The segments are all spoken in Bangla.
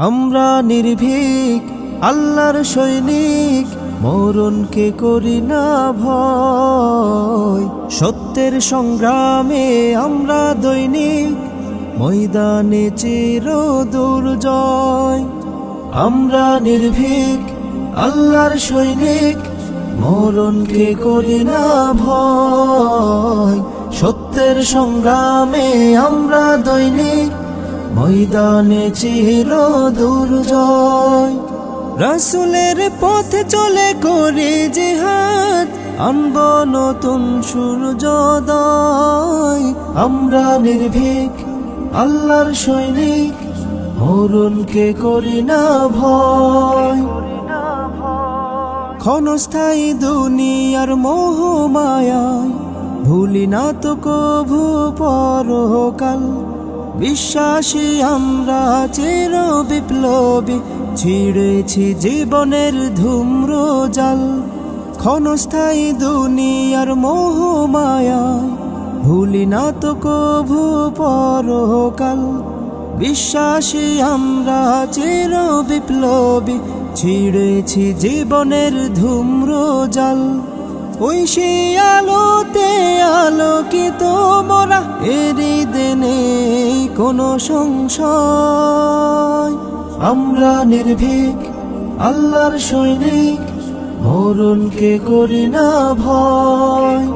আমরা নির্ভীক, আল্লাহর সৈনিক, মরণকে করি না ভয়। সত্যের সংগ্রামে আমরা দৈনিক, ময়দানে চির দুর্জয়। আমরা নির্ভীক, আল্লাহর সৈনিক, মরণকে করি না ভয়। সত্যের সংগ্রামে আমরা দৈনিক ময়দানে চির দুর্জয়। রাসুলের পথে চলে করে জেহাদ আনব নতুন সূর্যোদয়। আমরা নির্ভীক, আল্লাহর সৈনিক, মরণকে করি না ভয়। ক্ষণস্থায়ী দুনিয়ার মোহ মায়ায় ভুলি না তো কভু পরকাল। বিশ্বাসী আমরা চির বিপ্লবী ছিঁড়েছি জীবনের ধূম্র জাল ক্ষণস্থায়ী দুনিয়ার মোহ মায়ায় ভুলি না তো কভু পরকাল। বিশ্বাসী আমরা চির বিপ্লবী ছিঁড়েছি জীবনের ধূম্র জাল ওই সে আলোতে আলোকিত মোরা, এরই দেনে কোনো সংশয়। আমরা নির্ভীক, আল্লাহর সৈনিক, মরণকে করি না ভয়।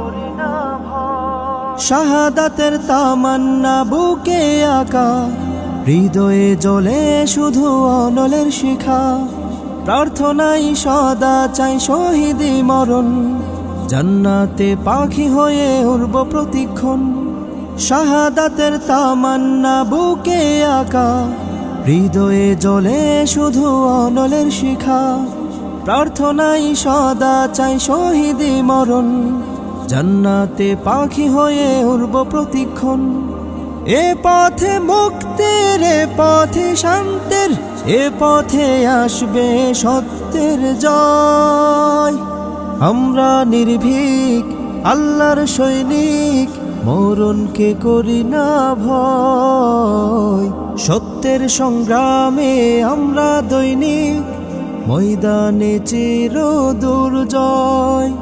শাহাদাতের তামান্না বুকে আঁকা, হৃদয়ে জ্বলে শুধু অনলের শিখা। প্রার্থনাই সদা চাই শহীদি মরণ, জান্নাতে পাখি হয়ে উড়ব প্রতিক্ষণ। শাহাদাতের তামান্না বুকে আঁকা। হৃদয়ে জ্বলে শুধু অনলের শিখা। প্রার্থনাই সদা চাই শহীদি মরণ। জান্নাতে পাখি হয়ে উর্ব প্রতিক্ষণ। এ পথে মুক্তির, এ পথে শান্তের, এ পথে আসবে সত্যের জয়। আমরা নির্ভীক, আল্লাহর সৈনিক মরণকে করি না ভয়। সত্যের সংগ্রামে আমরা দৈনিক ময়দানে চির দুর্জয়।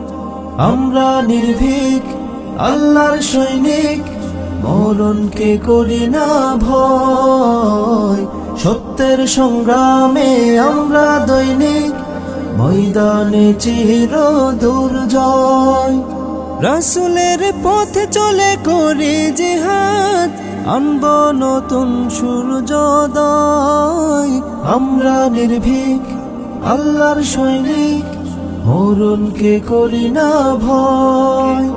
আমরা নির্ভীক, আল্লাহর সৈনিক, মরণকে করি না ভয়। সত্যের সংগ্রামে আমরা দৈনিক ময়দানে চির দুর্জয়। রাসুলের পথে চলে করে জেহাদ আনব নতুন সূর্যোদয়। আমরা নির্ভীক, আল্লাহর সৈনিক, মরণকে করি না ভয়।